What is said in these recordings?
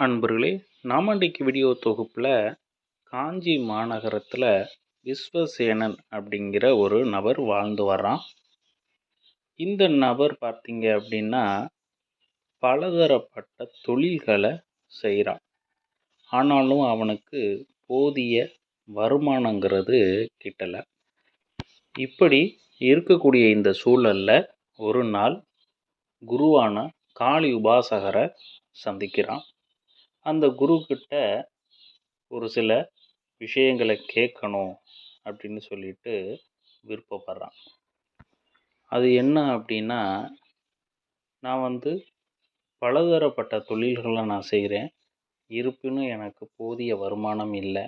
அன்பர்களே நாம் இன்றைக்கு வீடியோ தொகுப்பில் காஞ்சி மாநகரத்தில் விஸ்வசேனன் அப்படிங்கிற ஒரு நபர் வாழ்ந்து வர்றான். இந்த நபர் பார்த்தீங்க அப்படின்னா பலதரப்பட்ட தொழில்களை செய்கிறான் ஆனாலும் அவனுக்கு போதிய வருமானங்கிறது கிட்டலை. இப்படி இருக்கக்கூடிய இந்த சூழலில் ஒரு நாள் குருவான காளி உபாசகரை சந்திக்கிறான். அந்த குரு கிட்ட ஒரு சில விஷயங்களை கேட்கணும் அப்படின்னு சொல்லிட்டு விருப்பப்படுறான். அது என்ன அப்படின்னா நான் வந்து பலதரப்பட்ட தொழில்களை நான் செய்கிறேன் இருப்பினும் எனக்கு போதிய வருமானம் இல்லை.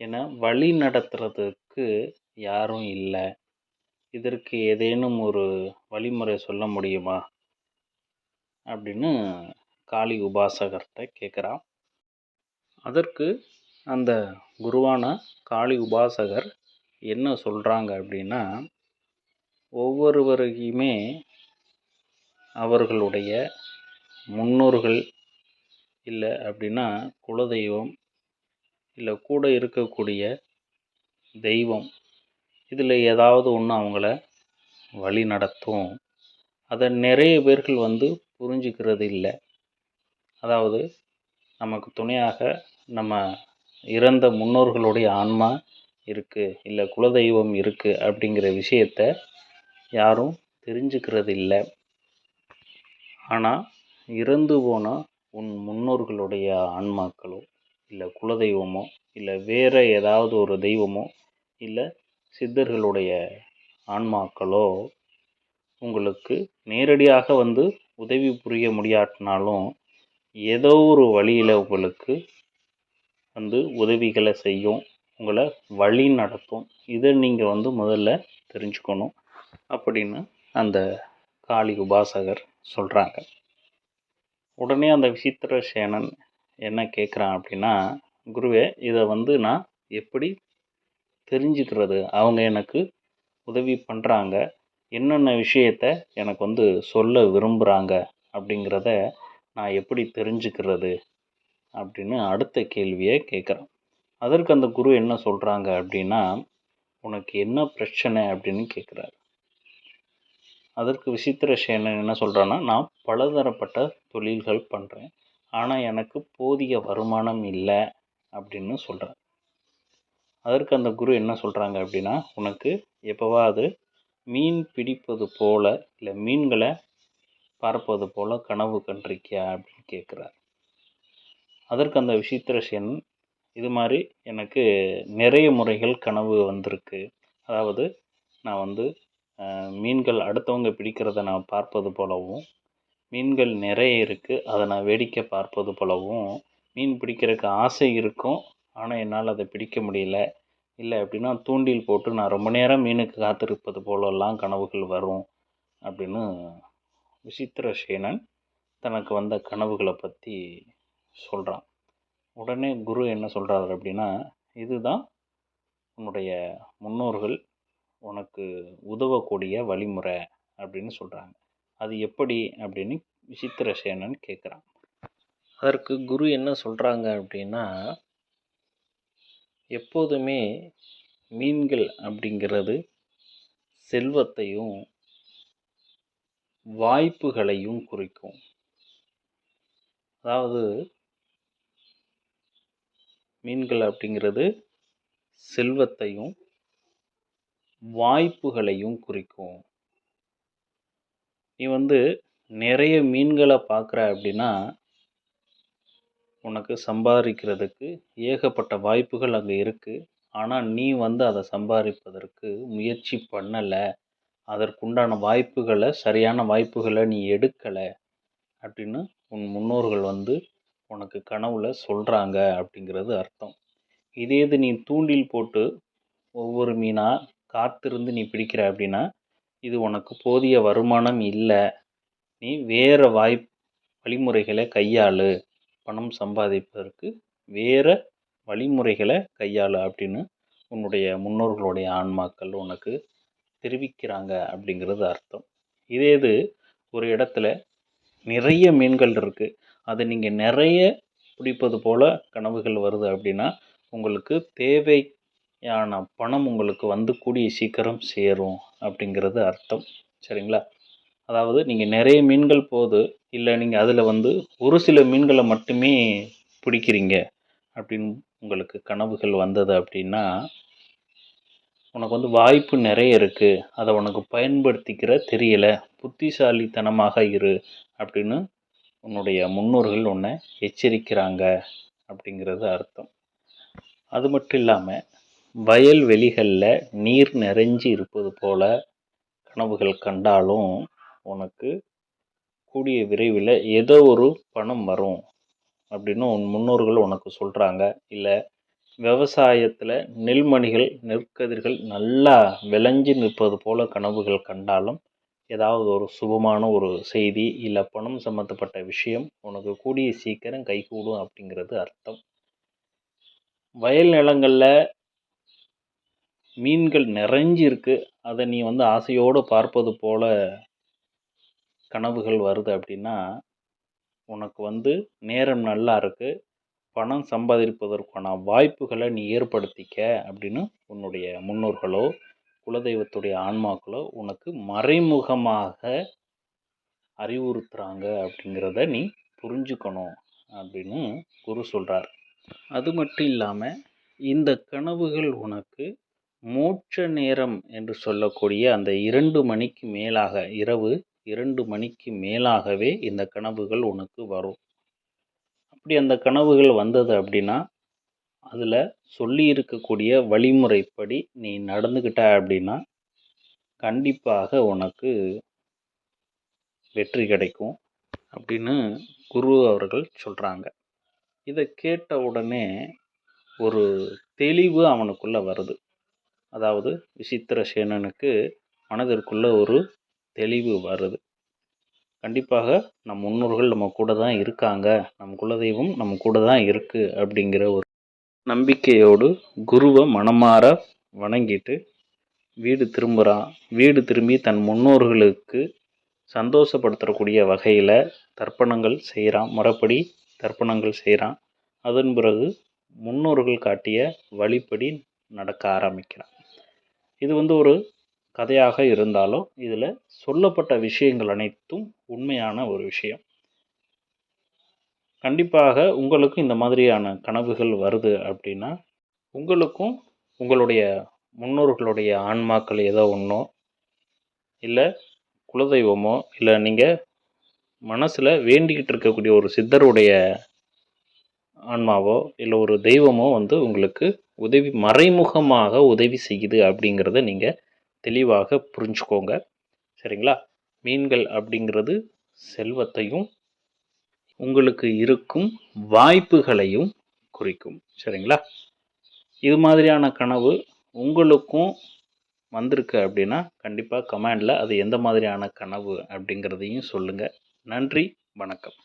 ஏன்னா வழி நடத்துறதுக்கு யாரும் இல்லை. இதற்கு ஏதேனும் ஒரு வழிமுறை சொல்ல முடியுமா? அப்படின்னு காளி உபாசகர்கிட்ட கேட்குறான் அதற்கு அந்த குருவான காளி உபாசகர் என்ன சொல்கிறாங்க அப்படின்னா ஒவ்வொருவரையுமே அவர்களுடைய முன்னோர்கள் இல்லை அப்படின்னா குலதெய்வம் இல்லை கூட இருக்கக்கூடிய தெய்வம் இதில் ஏதாவது ஒன்று அவங்கள வழி நடத்தும் அதை நிறைய பேர்கள் வந்து புரிஞ்சுக்கிறது இல்லை அதாவது நமக்கு துணையாக நம்ம இறந்த முன்னோர்களுடைய ஆன்மா இருக்குது இல்லை குலதெய்வம் இருக்குது அப்படிங்கிற விஷயத்த யாரும் தெரிஞ்சுக்கிறது இல்லை ஆனால் இறந்து போன உன் முன்னோர்களுடைய ஆன்மாக்களோ இல்லை குலதெய்வமோ இல்லை வேறு ஏதாவது ஒரு தெய்வமோ இல்லை சித்தர்களுடைய ஆன்மாக்களோ உங்களுக்கு நேரடியாக வந்து உதவி புரிய முடியாட்டினாலும் ஏதோ ஒரு வழியில் உங்களுக்கு வந்து உதவிகளை செய்யும் உங்களை வழி நடத்தும். இதை நீங்கள் வந்து முதல்ல தெரிஞ்சுக்கணும் அப்படின்னு அந்த காளி உபாசகர் சொல்கிறாங்க உடனே அந்த விசித்திர சேனன் என்ன கேட்குறான் அப்படின்னா குருவே இதை வந்து நான் எப்படி தெரிஞ்சுக்கிறது? அவங்க எனக்கு உதவி பண்ணுறாங்க என்னென்ன விஷயத்த எனக்கு வந்து சொல்ல விரும்புகிறாங்க அப்படிங்கிறத நான் எப்படி தெரிஞ்சுக்கிறது அப்படின்னு அடுத்த கேள்வியை கேட்குறான் அதற்கு அந்த குரு என்ன சொல்கிறாங்க அப்படின்னா உனக்கு என்ன பிரச்சனை அப்படின்னு கேட்குறாரு. அதற்கு விசித்திர சேனன் என்ன சொல்கிறான்னா நான் பலதரப்பட்ட தொழில்கள் பண்ணுறேன் ஆனால் எனக்கு போதிய வருமானம் இல்லை அப்படின்னு சொல்கிறேன் அதற்கு அந்த குரு என்ன சொல்கிறாங்க அப்படின்னா உனக்கு எப்போவாது மீன் பிடிப்பது போல் இல்லை மீன்களை பார்ப்பது போல் கனவு கண்டிருக்கியா அப்படின்னு கேட்குறார் அதற்கு அந்த விசித்திரசேன் இது மாதிரி எனக்கு நிறைய முறைகள் கனவு வந்திருக்கு. அதாவது நான் வந்து மீன்கள் அடுத்தவங்க பிடிக்கிறத நான் பார்ப்பது போலவும் மீன்கள் நிறைய இருக்குது அதை நான் வேடிக்கை பார்ப்பது போலவும் மீன் பிடிக்கிறதுக்கு ஆசை இருக்கும் ஆனால் என்னால் அதை பிடிக்க முடியல இல்லை அப்படின்னா தூண்டில் போட்டு நான் ரொம்ப நேரம் மீனுக்கு காத்திருப்பது போலெல்லாம் கனவுகள் வரும் அப்படின்னு விசித்திர சேனன் தனக்கு வந்த கனவுகளை பற்றி சொல்கிறான் உடனே குரு என்ன சொல்கிறாரு அப்படின்னா இதுதான் உன்னுடைய முன்னோர்கள் உனக்கு உதவக்கூடிய வழிமுறை அப்படின்னு சொல்கிறாங்க அது எப்படி அப்படின்னு விசித்திர சேனன் கேட்குறான் அதற்கு குரு என்ன சொல்கிறாங்க அப்படின்னா எப்போதுமே மீன்கள் அப்படிங்கிறது செல்வத்தையும் வாய்ப்புகளையும் குறிக்கும். அதாவது மீன்கள் அப்படிங்கிறது செல்வத்தையும் வாய்ப்புகளையும் குறிக்கும். நீ வந்து நிறைய மீன்களை பார்க்குற அப்படின்னா உனக்கு சம்பாதிக்கிறதுக்கு ஏகப்பட்ட வாய்ப்புகள் அங்கே இருக்குது ஆனால் நீ வந்து அதை சம்பாதிப்பதற்கு முயற்சி பண்ணலை. அதற்குண்டான வாய்ப்புகளை சரியான வாய்ப்புகளை நீ எடுக்கலை அப்படின்னு உன் முன்னோர்கள் வந்து உனக்கு கனவுல சொல்கிறாங்க அப்படிங்கிறது அர்த்தம். இதே இது நீ தூண்டில் போட்டு ஒவ்வொரு மீனாக காத்திருந்து நீ பிடிக்கிற அப்படின்னா இது உனக்கு போதிய வருமானம் இல்லை. நீ வேறு வாய்ப் வழிமுறைகளை கையாளு. பணம் சம்பாதிப்பதற்கு வேறு வழிமுறைகளை கையாளு அப்படின்னு உன்னுடைய முன்னோர்களுடைய ஆன்மாக்கள் உனக்கு தெரிவிக்கிறாங்க அப்படிங்கிறது அர்த்தம். இதே இது ஒரு இடத்துல நிறைய மீன்கள் இருக்குது அதை நீங்கள் நிறைய பிடிப்பது போல் கனவுகள் வருது அப்படின்னா உங்களுக்கு தேவையான பணம் உங்களுக்கு வந்து கூடிய சீக்கிரம் சேரும் அப்படிங்கிறது அர்த்தம். சரிங்களா? அதாவது நீங்கள் நிறைய மீன்கள் போது இல்லை நீங்கள் அதில் வந்து ஒரு சில மீன்களை மட்டுமே பிடிக்கிறீங்க அப்படின்னு உங்களுக்கு கனவுகள் வந்தது அப்படின்னா உனக்கு வந்து வாய்ப்பு நிறைய இருக்குது அதை உனக்கு பயன்படுத்திக்கிற தெரியலை. புத்திசாலித்தனமாக இரு அப்படின்னு உன்னுடைய முன்னோர்கள் உன்னை எச்சரிக்கிறாங்க அப்படிங்கிறது அர்த்தம். அது மட்டும் இல்லாமல் வயல்வெளிகளில் நீர் நிறைஞ்சி இருப்பது போல கனவுகள் கண்டாலும் உனக்கு கூடிய விரைவில் ஏதோ ஒரு பணம் வரும் அப்படின்னு உன் முன்னோர்கள் உனக்கு சொல்கிறாங்க இல்லை விவசாயத்தில் நெல்மணிகள் நெற்கதிர்கள் நல்லா விளைஞ்சி நிற்பது போல் கனவுகள் கண்டாலும் ஏதாவது ஒரு சுபமான ஒரு செய்தி இல்லை பணம் சம்மந்தப்பட்ட விஷயம் உனக்கு கூடிய சீக்கிரம் கைகூடும் அப்படிங்கிறது அர்த்தம். வயல் நிலங்களில் மீன்கள் நிறைஞ்சிருக்கு அதை நீ வந்து ஆசையோடு பார்ப்பது போல் கனவுகள் வருது அப்படின்னா உனக்கு வந்து நேரம் நல்லா இருக்குது பணம் சம்பாதிப்பதற்கான வாய்ப்புகளை நீ ஏற்படுத்திக்க அப்படின்னு உன்னுடைய முன்னோர்களோ குலதெய்வத்துடைய ஆன்மாக்களோ உனக்கு மறைமுகமாக அறிவுறுத்துகிறாங்க அப்படிங்கிறத நீ புரிஞ்சுக்கணும் அப்படின்னு குரு சொல்கிறார் அது மட்டும் இல்லாமல் இந்த கனவுகள் உனக்கு மோட்ச நேரம் என்று சொல்லக்கூடிய அந்த இரண்டு மணிக்கு மேலாக இரவு இரண்டு மணிக்கு மேலாகவே இந்த கனவுகள் உனக்கு வரும். அப்படி அந்த கனவுகள் வந்தது அப்படின்னா அதில் சொல்லி இருக்கக்கூடிய வழிமுறைப்படி நீ நடந்துக்கிட்ட அப்படின்னா கண்டிப்பாக உனக்கு வெற்றி கிடைக்கும் அப்படின்னு குரு அவர்கள் சொல்கிறாங்க இதை கேட்ட உடனே ஒரு தெளிவு அவனுக்குள்ளே வருது. அதாவது விசித்திர சேனனுக்கு மனதிற்குள்ளே ஒரு தெளிவு வருது. கண்டிப்பாக நம் முன்னோர்கள் நம்ம கூட தான் இருக்காங்க. நம் குலதெய்வம் நம்ம கூட தான் இருக்குது அப்படிங்கிற ஒரு நம்பிக்கையோடு குருவை மனமாற வணங்கிட்டு வீடு திரும்புகிறான் வீடு திரும்பி தன் முன்னோர்களுக்கு சந்தோஷப்படுத்தக்கூடிய வகையில் தர்ப்பணங்கள் செய்கிறான் முறைப்படி தர்ப்பணங்கள் செய்கிறான் அதன் பிறகு முன்னோர்கள் காட்டிய வழிப்படி நடக்க ஆரம்பிக்கிறான். இது வந்து ஒரு கதையாக இருந்தாலும் இதில் சொல்லப்பட்ட விஷயங்கள் அனைத்தும் உண்மையான ஒரு விஷயம். கண்டிப்பாக உங்களுக்கும் இந்த மாதிரியான கனவுகள் வருது அப்படின்னா உங்களுக்கும் உங்களுடைய முன்னோர்களுடைய ஆன்மாக்கள் ஏதோ ஒன்றோ இல்லை குலதெய்வமோ இல்லை நீங்கள் மனசில் வேண்டிக்கிட்டு இருக்கக்கூடிய ஒரு சித்தருடைய ஆன்மாவோ இல்லை ஒரு தெய்வமோ வந்து உங்களுக்கு உதவி மறைமுகமாக உதவி செய்யுது அப்படிங்கிறத நீங்கள் தெளிவாக புரிஞ்சுக்கோங்க. சரிங்களா? மீன்கள் அப்படிங்கிறது செல்வத்தையும் உங்களுக்கு இருக்கும் வாய்ப்புகளையும் குறிக்கும். சரிங்களா? இது மாதிரியான கனவு உங்களுக்கும் வந்திருக்கு அப்படின்னா கண்டிப்பாக கமெண்டில் அது எந்த மாதிரியான கனவு அப்படிங்கிறதையும் சொல்லுங்கள் நன்றி வணக்கம்.